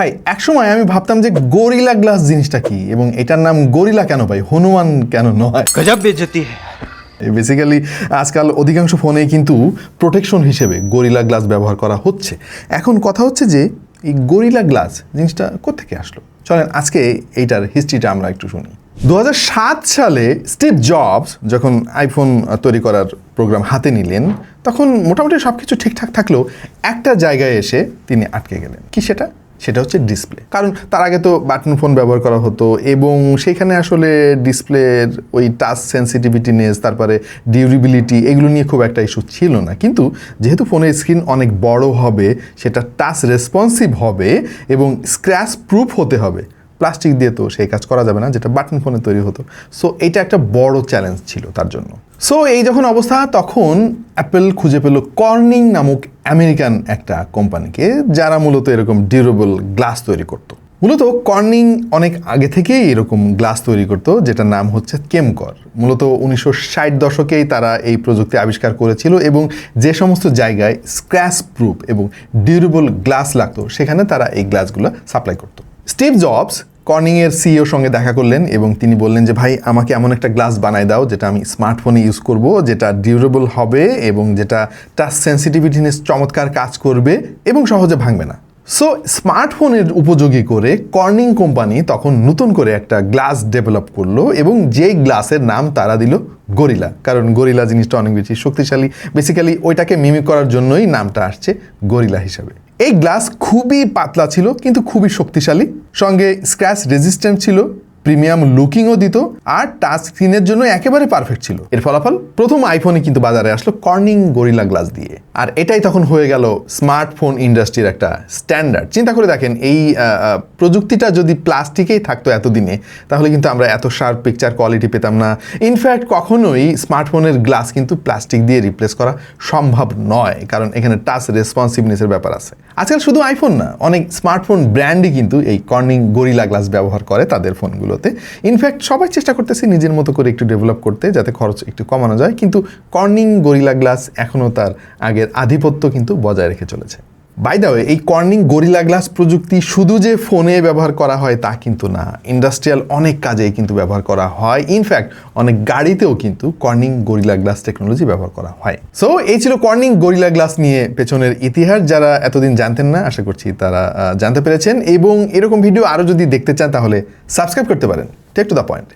ভাই একসময় আমি ভাবতাম যে গরিলা গ্লাস জিনিসটা কি এবং এটার নাম গরিলা কেন ভাই? হনুমান কেন নয়? গজব বেজতি। বেসিক্যালি আজকাল অধিকাংশ ফোনে কিন্তু প্রোটেকশন হিসেবে গরিলা গ্লাস ব্যবহার করা হচ্ছে। এখন কথা হচ্ছে যে এই গরিলা গ্লাস জিনিসটা কোথেকে আসলো? চলেন আজকে এইটার হিস্ট্রিটা আমরা একটু শুনি। দু হাজার সাত সালে স্টিভ জবস যখন আইফোন তৈরি করার প্রোগ্রাম হাতে নিলেন তখন মোটামুটি সব কিছু ঠিকঠাক থাকলেও একটা জায়গায় এসে তিনি আটকে গেলেন। কি সেটা? সেটা হচ্ছে ডিসপ্লে কারণ তার আগে তো বাটন ফোন ব্যবহার করা হতো এবং সেখানে আসলে ডিসপ্লের ওই টাচ সেন্সিটিভিটিনেস তারপরে ডিউরেবিলিটি এগুলো নিয়ে খুব একটা ইস্যু ছিল না। কিন্তু যেহেতু ফোনের স্ক্রিন অনেক বড় হবে, সেটা টাচ রেসপন্সিভ হবে এবং স্ক্র্যাচ প্রুফ হতে হবে প্লাস্টিক দিয়ে তো সেই কাজ করা যাবে না, যেটা বাটন ফোনে তৈরি হতো। সো এটা একটা বড় চ্যালেঞ্জ ছিল তার জন্য। সো এই যখন অবস্থা, তখন অ্যাপেল খুঁজে পেল কর্নিং নামক আমেরিকান একটা কোম্পানিকে যারা মূলত এরকম ডিউরেবল গ্লাস তৈরি করতো। মূলত কর্নিং অনেক আগে থেকেই এরকম গ্লাস তৈরি করতো, যেটার নাম হচ্ছে কেমকর মূলত উনিশশো ষাট দশকেই তারা এই প্রযুক্তি আবিষ্কার করেছিল এবং যে সমস্ত জায়গায় স্ক্র্যাচ প্রুফ এবং ডিউরেবল গ্লাস লাগতো, সেখানে তারা এই গ্লাসগুলো সাপ্লাই করতো। স্টিভ জবস কর্নিংয়ের সিইওর সঙ্গে দেখা করলেন এবং তিনি বললেন যে, ভাই, আমাকে এমন একটা গ্লাস বানায় দাও যেটা আমি স্মার্টফোনে ইউজ করব, যেটা ডিউরেবল হবে এবং যেটা টাচ সেন্সিটিভিটি নিয়ে চমৎকার কাজ করবে এবং সহজে ভাঙবে না। সো স্মার্টফোনের উপযোগী করে কর্নিং কোম্পানি তখন নতুন করে একটা গ্লাস ডেভেলপ করল এবং যেই গ্লাসের নাম তারা দিল গরিলা। কারণ গরিলা জিনিসটা অনেক বেশি শক্তিশালী। বেসিক্যালি ওইটাকে মিমিক করার জন্যই নামটা আসছে গরিলা হিসাবে। এই গ্লাস খুবই পাতলা ছিল কিন্তু খুবই শক্তিশালী। সঙ্গে স্ক্র্যাচ রেজিস্ট্যান্ট ছিল। প্রিমিয়াম লুকিংও দিত আর টাচ স্ক্রিনের জন্য একেবারে পারফেক্ট ছিল। এর ফলাফল, প্রথম আইফোনে কিন্তু বাজারে আসলো কর্নিং গরিলা গ্লাস দিয়ে। আর এটাই তখন হয়ে গেল স্মার্টফোন ইন্ডাস্ট্রির একটা স্ট্যান্ডার্ড। চিন্তা করে দেখেন, এই প্রযুক্তিটা যদি প্লাস্টিকেই থাকতো এতদিনে, তাহলে কিন্তু আমরা এত শার্প পিকচার কোয়ালিটি পেতাম না। ইনফ্যাক্ট কখনোই স্মার্টফোনের গ্লাস কিন্তু প্লাস্টিক দিয়ে রিপ্লেস করা সম্ভব নয়, কারণ এখানে টাচ রেসপন্সিভনেসের ব্যাপার আছে। আজকাল শুধু আইফোন না, অনেক স্মার্টফোন ব্র্যান্ডই কিন্তু এই কর্নিং গরিলা গ্লাস ব্যবহার করে তাদের ফোনগুলোতে ইনফ্যাক্ট সবাই চেষ্টা করতেছে নিজের মতো করে একটু ডেভেলপ করতে যাতে খরচ একটু কমানো যায়। কিন্তু কর্নিং গরিলা গ্লাস এখনও তার আগের আধিপত্য কিন্তু বজায় রেখে চলেছে। বাই দা ওয়ে এই কর্নিং গরিলা গ্লাস প্রযুক্তি শুধু যে ফোনে ব্যবহার করা হয় তা কিন্তু না। ইন্ডাস্ট্রিয়াল অনেক কাজেই কিন্তু ব্যবহার করা হয়। ইনফ্যাক্ট অনেক গাড়িতেও কিন্তু কর্নিং গরিলা গ্লাস টেকনোলজি ব্যবহার করা হয়। সো এই ছিল কর্নিং গরিলা গ্লাস নিয়ে পেছনের ইতিহাস। যারা এতদিন জানতেন না, আশা করছি তারা জানতে পেরেছেন। এবং এরকম ভিডিও আরও যদি দেখতে চান, তাহলে সাবস্ক্রাইব করতে পারেন। Take to the point